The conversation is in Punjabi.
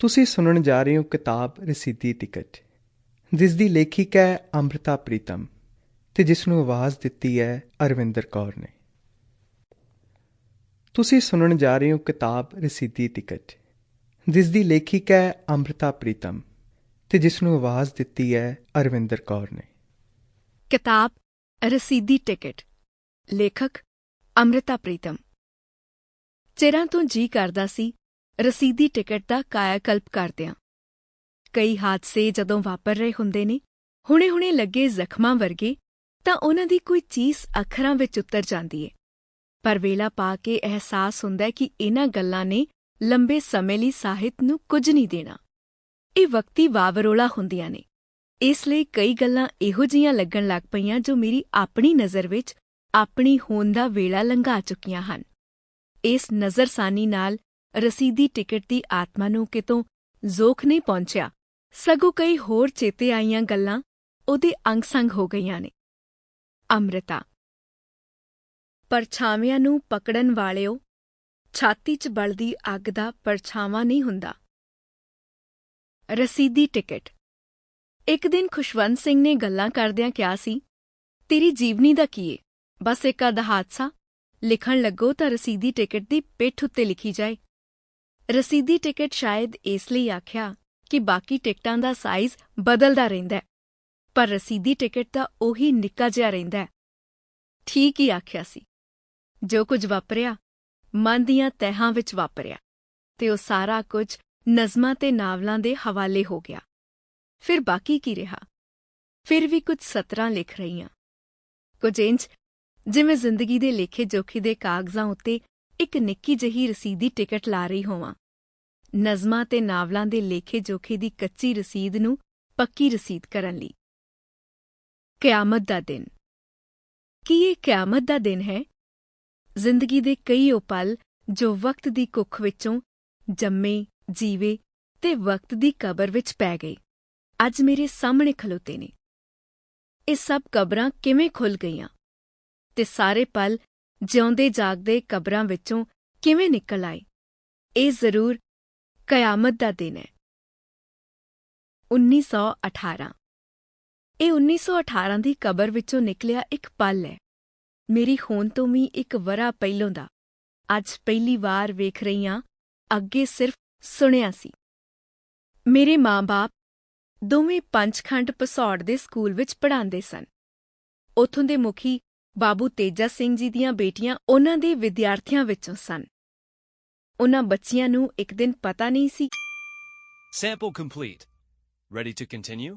ਤੁਸੀਂ ਸੁਣਨ ਜਾ ਰਹੇ ਹੋ ਕਿਤਾਬ ਰਸੀਦੀ ਟਿਕਟ ਜਿਸ ਦੀ ਲੇਖਿਕਾ ਹੈ ਅੰਮ੍ਰਿਤਾ ਪ੍ਰੀਤਮ ਤੇ ਜਿਸ ਨੂੰ ਆਵਾਜ਼ ਦਿੱਤੀ ਹੈ ਅਰਵਿੰਦਰ ਕੌਰ ਨੇ। ਤੁਸੀਂ ਸੁਣਨ ਜਾ ਰਹੇ ਹੋ ਕਿਤਾਬ ਰਸੀਦੀ ਟਿਕਟ ਜਿਸ ਦੀ ਲੇਖਿਕਾ ਹੈ ਅੰਮ੍ਰਿਤਾ ਪ੍ਰੀਤਮ ਤੇ ਜਿਸ ਨੂੰ ਆਵਾਜ਼ ਦਿੱਤੀ ਹੈ ਅਰਵਿੰਦਰ ਕੌਰ ਨੇ। ਕਿਤਾਬ ਰਸੀਦੀ ਟਿਕਟ, ਲੇਖਕ ਅੰਮ੍ਰਿਤਾ ਪ੍ਰੀਤਮ। ਚਿਰਾਂ ਤੋਂ ਜੀ ਕਰਦਾ ਸੀ ਰਸੀਦੀ ਟਿਕਟ ਦਾ ਕਾਇਆਕਲਪ ਕਰਦਿਆਂ। ਕਈ ਹਾਦਸੇ ਜਦੋਂ ਵਾਪਰ ਰਹੇ ਹੁੰਦੇ ਨੇ, ਹੁਣੇ-ਹੁਣੇ ਲੱਗੇ ਜ਼ਖਮਾਂ ਵਰਗੇ, ਤਾਂ ਉਹਨਾਂ ਦੀ ਕੋਈ ਚੀਜ਼ ਅੱਖਰਾਂ ਵਿੱਚ ਉਤਰ ਜਾਂਦੀ ਏ। ਪਰ ਵੇਲਾ ਪਾ ਕੇ ਅਹਿਸਾਸ ਹੁੰਦਾ ਕਿ ਇਹਨਾਂ ਗੱਲਾਂ ਨੇ ਲੰਬੇ ਸਮੇਂ ਲਈ ਸਾਹਿਤ ਨੂੰ ਕੁਝ ਨਹੀਂ ਦੇਣਾ। ਇਹ ਵਕਤੀ ਵਾਵਰੋਲਾ ਹੁੰਦੀਆਂ ਨੇ। ਇਸ ਲਈ ਕਈ ਗੱਲਾਂ ਇਹੋ ਜੀਆਂ ਲੱਗਣ ਲੱਗ ਪਈਆਂ ਜੋ ਮੇਰੀ ਆਪਣੀ ਨਜ਼ਰ ਵਿੱਚ ਆਪਣੀ ਹੋਣ ਦਾ ਵੇਲਾ ਲੰਘਾ ਚੁੱਕੀਆਂ ਹਨ। ਇਸ ਨਜ਼ਰਸਾਨੀ ਨਾਲ ਰਸੀਦੀ ਟਿਕਟ ਦੀ ਆਤਮਾ ਨੂੰ ਕਿਤੋਂ ਜ਼ੋਖ ਨਹੀਂ ਪਹੁੰਚਿਆ। ਸਗੋਂ ਕਈ ਹੋਰ ਚੇਤੇ ਆਈਆਂ ਗੱਲਾਂ ਉਹਦੇ ਅੰਗ-ਸੰਗ ਹੋ ਗਈਆਂ ਨੇ। ਅੰਮ੍ਰਿਤਾ। ਪਰਛਾਵਿਆਂ ਨੂੰ ਪਕੜਨ ਵਾਲਿਓ, ਛਾਤੀ 'ਚ ਬਲਦੀ ਅੱਗ ਦਾ ਪਰਛਾਵਾਂ ਨਹੀਂ ਹੁੰਦਾ। ਰਸੀਦੀ ਟਿਕਟ। ਇੱਕ ਦਿਨ ਖੁਸ਼ਵੰਤ ਸਿੰਘ ਨੇ ਗੱਲਾਂ ਕਰਦਿਆਂ ਕਿਹਾ ਸੀ, ਤੇਰੀ ਜੀਵਨੀ ਦਾ ਕੀ ਏ? ਬਸ ਇੱਕ ਅੱਧਾ ਹਾਦਸਾ? ਲਿਖਣ ਲੱਗੋ ਤਾਂ ਰਸੀਦੀ ਟਿਕਟ ਦੀ ਪਿੱਠ ਉੱਤੇ ਲਿਖੀ ਜਾਏ। ਰਸੀਦੀ ਟਿਕਟ ਸ਼ਾਇਦ ਇਸ ਲਈ ਆਖਿਆ ਕਿ ਬਾਕੀ ਟਿਕਟਾਂ ਦਾ ਸਾਈਜ਼ ਬਦਲਦਾ ਰਹਿੰਦਾ ਪਰ ਰਸੀਦੀ ਟਿਕਟ ਤਾਂ ਉਹੀ ਨਿੱਕਾ ਜਿਹਾ ਰਹਿੰਦਾ ਠੀਕ ਹੀ ਆਖਿਆ ਸੀ। ਜੋ ਕੁਝ ਵਾਪਰਿਆ, ਮਨ ਦੀਆਂ ਤਹਿਾਂ ਵਿੱਚ ਵਾਪਰਿਆ ਤੇ ਉਹ ਸਾਰਾ ਕੁਝ ਨਜ਼ਮਾਂ ਤੇ ਨਾਵਲਾਂ ਦੇ ਹਵਾਲੇ ਹੋ ਗਿਆ। ਫਿਰ ਬਾਕੀ ਕੀ ਰਿਹਾ? ਫਿਰ ਵੀ ਕੁਝ ਸਤਰਾਂ ਲਿਖ ਰਹੀਆਂ। ਕੁਝ ਇੰਜ ਜਿਵੇਂ ਜ਼ਿੰਦਗੀ ਦੇ ਲੇਖੇ ਜੋਖੇ ਦੇ ਕਾਗਜ਼ਾਂ ਉੱਤੇ ਇੱਕ ਨਿੱਕੀ ਜਹੀ ਰਸੀਦੀ ਟਿਕਟ ਲਾ ਰਹੀ ਹੋਵਾਂ। ਨਜ਼ਮਾਂ ਤੇ ਨਾਵਲਾਂ ਦੇ ਲੇਖੇ ਜੋਖੇ ਦੀ ਕੱਚੀ ਰਸੀਦ ਨੂੰ ਪੱਕੀ ਰਸੀਦ ਕਰਨ ਲਈ। ਕਿਆਮਤ ਦਾ ਦਿਨ। ਕੀ ਇਹ ਕਿਆਮਤ ਦਾ ਦਿਨ ਹੈ? ਜ਼ਿੰਦਗੀ ਦੇ ਕਈ ਉਹ ਪਲ ਜੋ ਵਕਤ ਦੀ ਕੁੱਖ ਵਿੱਚੋਂ ਜੰਮੇ, ਜੀਵੇ ਤੇ ਵਕਤ ਦੀ ਕਬਰ ਵਿੱਚ ਪੈ ਗਏ। ਅੱਜ ਮੇਰੇ ਸਾਹਮਣੇ ਖਲੋਤੇ ਨੇ। ਇਹ ਸਭ ਕਬਰਾਂ ਕਿਵੇਂ ਖੁੱਲ ਗਈਆਂ? ਤੇ ਸਾਰੇ ਪਲ ਜਿਉਂਦੇ ਜਾਗਦੇ ਕਬਰਾਂ ਵਿੱਚੋਂ ਕਿਵੇਂ ਨਿਕਲ ਆਏ? ਇਹ ਜ਼ਰੂਰ ਕਿਆਮਤ ਦਾ ਦਿਨ ਹੈ। 1918 ਇਹ 1918 ਦੀ ਕਬਰ ਵਿੱਚੋਂ ਨਿਕਲਿਆ ਇੱਕ ਪਲ ਹੈ। ਮੇਰੀ ਹੋਣ ਤੋਂ ਵੀ ਇੱਕ ਵਰਾ ਪਹਿਲੋਂ ਦਾ। ਅੱਜ ਪਹਿਲੀ ਵਾਰ ਵੇਖ ਰਹੀ ਹਾਂ, ਅੱਗੇ ਸਿਰਫ ਸੁਣਿਆ ਸੀ। ਮੇਰੇ ਮਾਂ-ਬਾਪ ਦੋਵੇਂ ਪੰਚਖੰਡ ਪਸੌੜ ਦੇ ਸਕੂਲ ਵਿੱਚ ਪੜ੍ਹਾਉਂਦੇ ਸਨ। ਉਥੋਂ ਦੇ ਮੁਖੀ ਬਾਬੂ ਤੇਜਾ ਸਿੰਘ ਜੀ ਦੀਆਂ ਬੇਟੀਆਂ ਉਹਨਾਂ ਦੇ ਵਿਦਿਆਰਥੀਆਂ ਵਿੱਚੋਂ ਸਨ। ਉਹਨਾਂ ਬੱਚੀਆਂ ਨੂੰ ਇੱਕ ਦਿਨ ਪਤਾ ਨਹੀਂ ਸੀ Sample complete. Ready to continue?